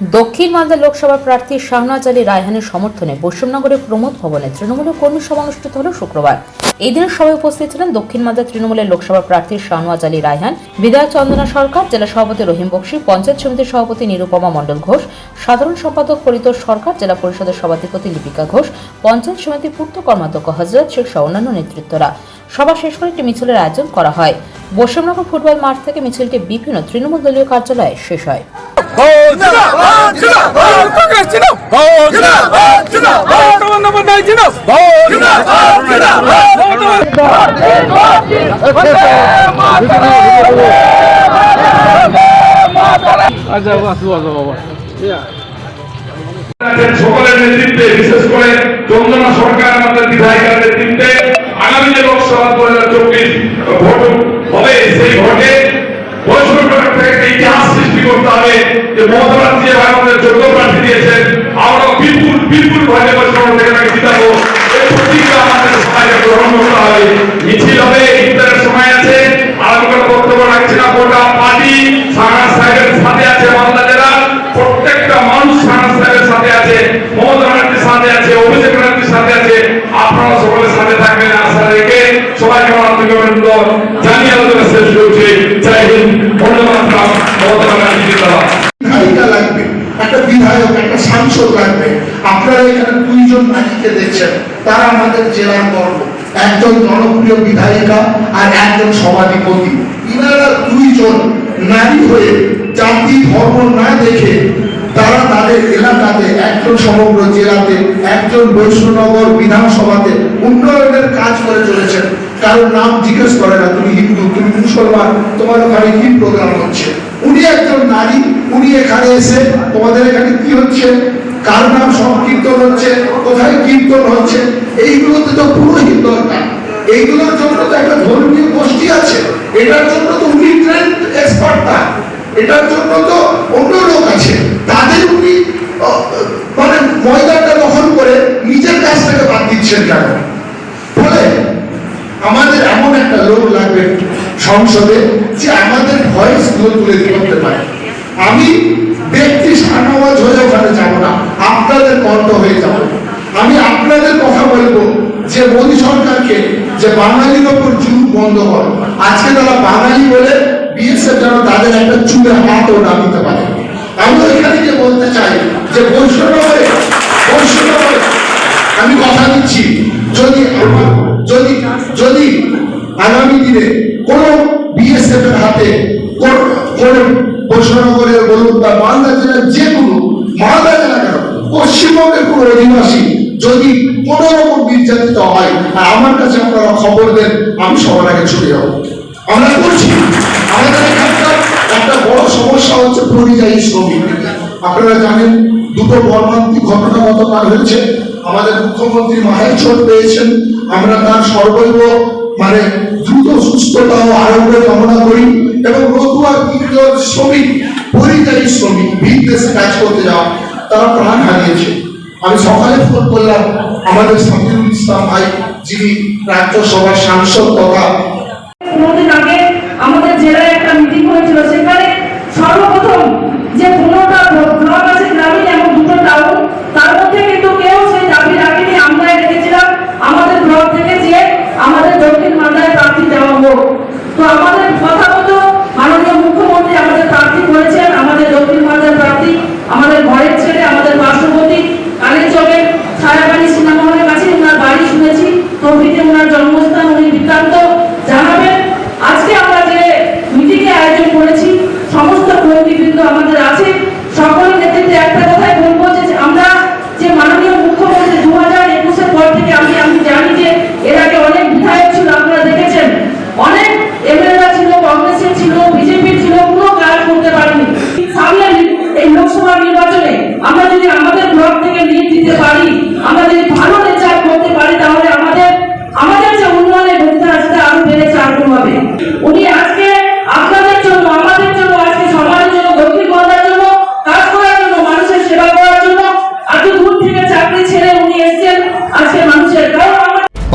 দক্ষিণ মালদা লোকসভা প্রার্থী শাহনাজ আলী রায়হানের সমর্থনে বৈষ্ণবনগরের প্রমোদ ভবনে তৃণমূলের কর্মী সভা অনুষ্ঠিত হল শুক্রবার। এই দিনের সভায় উপস্থিত ছিলেন দক্ষিণ মালদা তৃণমূলের লোকসভা প্রার্থী শাহনওয়াজ আলী রায়হান, বিধায়ক চন্দনা সরকার, জেলা সভাপতি রহিম বক্সি, পঞ্চায়েত সমিতির সভাপতি নিরুপমা মণ্ডল ঘোষ, সাধারণ সম্পাদক পরিতোষ সরকার, জেলা পরিষদের সভাধিপতি লিপিকা ঘোষ, পঞ্চায়েত সমিতির পূর্ত কর্মাধ্যক্ষ হজরত শেখ সহ অন্যান্য নেতৃত্বরা। সভা শেষ করে একটি মিছিলের আয়োজন করা হয়। বৈষ্ণবনগর ফুটবল মাঠ থেকে মিছিলটি বিভিন্ন তৃণমূল দলীয় কার্যালয়ে শেষ হয়। সকলের নেতৃত্বে, বিশেষ করে চন্দনা সরকার, আমাদের বিধায়িকার নেতৃত্বে, আগামী যে লোকসভা দু হাজার চব্বিশ ভোট হবে, সেই ভোটে বৈষ্ণব ইতিহাস সৃষ্টি করতে হবে যে মমতা ব্যানার্জি আমাদের যোগ্য প্রার্থী দিয়েছেন। আমরা বিপুল বিপুল বৈষ্ণব থেকে তাকে জিতাবো এই প্রতিজ্ঞা আমাদের সমাজে গ্রহণ করতে হবে। মিছিল হবে সময় আছে। বিধায়ক, একটা সাংসদ লাগবে। আপনারা এখানে দুইজন নারীকে দেখছেন, তারা আমাদের জেলার গর্ব একজন জনপ্রিয় বিধায়িকা আর একজন সভাধিপতি। ইনারা দুইজন নারী হয়ে জাতি, ধর্ম না দেখে তারা তাদের এলাকাতে একজন সমগ্র জেলাতে, একজন বৈষ্ণনগর বিধানসভাতে উন্নয়নের কাজ করে চলেছেন। কারোর নাম জিজ্ঞেস করে না, তুমি হিন্দু, তুমি মুসলমান, তোমার ওখানে কি প্রোগ্রাম হচ্ছে? উনি একজন নারী, উনি এখানে এসে, তোমাদের এখানে কি হচ্ছে? কার নাম সংকীর্তন হচ্ছে? কোথায় কীর্তন হচ্ছে? এইগুলোতে তো পুরোহিত দরকার। এইগুলোর জন্য তো একটা ধর্মীয় গোষ্ঠী আছে। এটার জন্য তো উনি ট্রেন্ড এক্সপার্ট না এটার জন্য তো অন্য লোক আছে। তাদের উনি মানে ময়দানটা দখল করে নিজের কাছ থেকে বাদ দিচ্ছেন কেন? ফলে আমাদের এমন একটা লোক লাগবে সংসদে যে আমাদের ভয়েসগুলো তুলে ধরতে পারে। আমি ব্যক্তি সানাওয়াজ হয়ে ওখানে যাব না, আপনাদের কণ্ঠ হয়ে যাব। আমি আপনাদের কথা বলব যে মোদী সরকারকে যে বাঙালির ওপর জুলুম বন্ধ কর আজকে তারা বাঙালি যেন তাদের একটা চুলে হাতও না পারে। আমি ওইখানে গিয়ে বলতে চাই যে বৈষ্ণবে বৈষ্ণবে আমি কথা দিচ্ছি, যদি যদি যদি আগামী দিনে কোন বিএসএফ এর হাতে কোন বৈষ্ণবনগরের বলুন বা মালদা জেলার যে কোনো, মালদা জেলা কেন পশ্চিমবঙ্গের কোন অধিবাসী যদি কোন রকম নির্যাতিত হয়, আর আমার কাছে আপনারা খবর দেন, আমি সবার আগে ছুটে যাব। আমরা করছি আমাদের পরিযায়ী শ্রমিক। আপনারা জানেন, দুটো মর্মান্তিক ঘটনা গতকাল হয়েছে। আমাদের মুখ্যমন্ত্রী মাহের চোট পেয়েছেন। আমরা তার সর্বৈব মানে দ্রুত সুস্থতা ও আরোগ্য কামনা করি এবং তিনজন শ্রমিক, পরিযায়ী শ্রমিক, বিদেশে কাজ করতে যাওয়া, তারা প্রাণ হারিয়েছে। আমি সকালে ফোন করলাম আমাদের সামিরুল ইসলাম ভাই, যিনি রাজ্যসভার সাংসদ তথা কোনোদিন আগে আমাদের জেলায় একটা মিটিং হয়েছিল সেখানে সর্বপ্রথম যে পনেরোটা ব্লক আছে গ্রামীণ এবং দুটো টাউন তার মধ্যে কিন্তু কেউ সেই দাবি রাখেনি আমরাই রেখেছিলাম আমাদের ব্লক থেকে যে আমাদের দক্ষিণ মালদায় প্রার্থী দেওয়া হোক তো আমাদের কথা মতো মাননীয় মুখ্যমন্ত্রী আমাদের প্রার্থী করেছেন আমাদের দক্ষিণ মালদার প্রার্থী আমাদের ঘরের ছেলে আমাদের পার্শ্ববর্তী কালের চকের ছায়াবাড়ি সিনেমা হলের কাছে ওনার বাড়ি শুনেছি তৌহিদে ওনার জন্মস্থান উনি বৃত্তান্ত জানাবেন আজকে আমরা যে মিটিং এর আয়োজন করেছি সমস্ত কর্মীবৃন্দ আমাদের আছে সকলের নেতৃত্বে একটা কথাই বলব যে আমরা যে মাননীয় মুখ্যমন্ত্রী দু হাজার একুশের পর থেকে আমি আমি জানি যে এর আগে অনেক বিধায়ক ছিল আপনারা দেখেছেন অনেক এমএলএ ছিল কংগ্রেসের ছিল বিজেপির ছিল কোনো কাজ করতে পারেনি সামনে এই লোকসভা নির্বাচনে আমরা যদি আমাদের ব্লক থেকে লিড দিতে পারি আমরা যদি ভালো রেজাল্ট করতে পারি তাহলে আমাদের আমাদের যে উন্নয়নের গতিটা আছে তা আরও বেড়ে চার গুণ হবে উনি আজকে আপনাদের জন্য আমাদের জন্য আজকে সমাজের জন্য দক্ষিণ বাংলার জন্য কাজ করার জন্য মানুষের সেবা করার জন্য এত দূর থেকে চাকরি ছেড়ে উনি এসেছেন আজকে মানুষের কারণ আমরা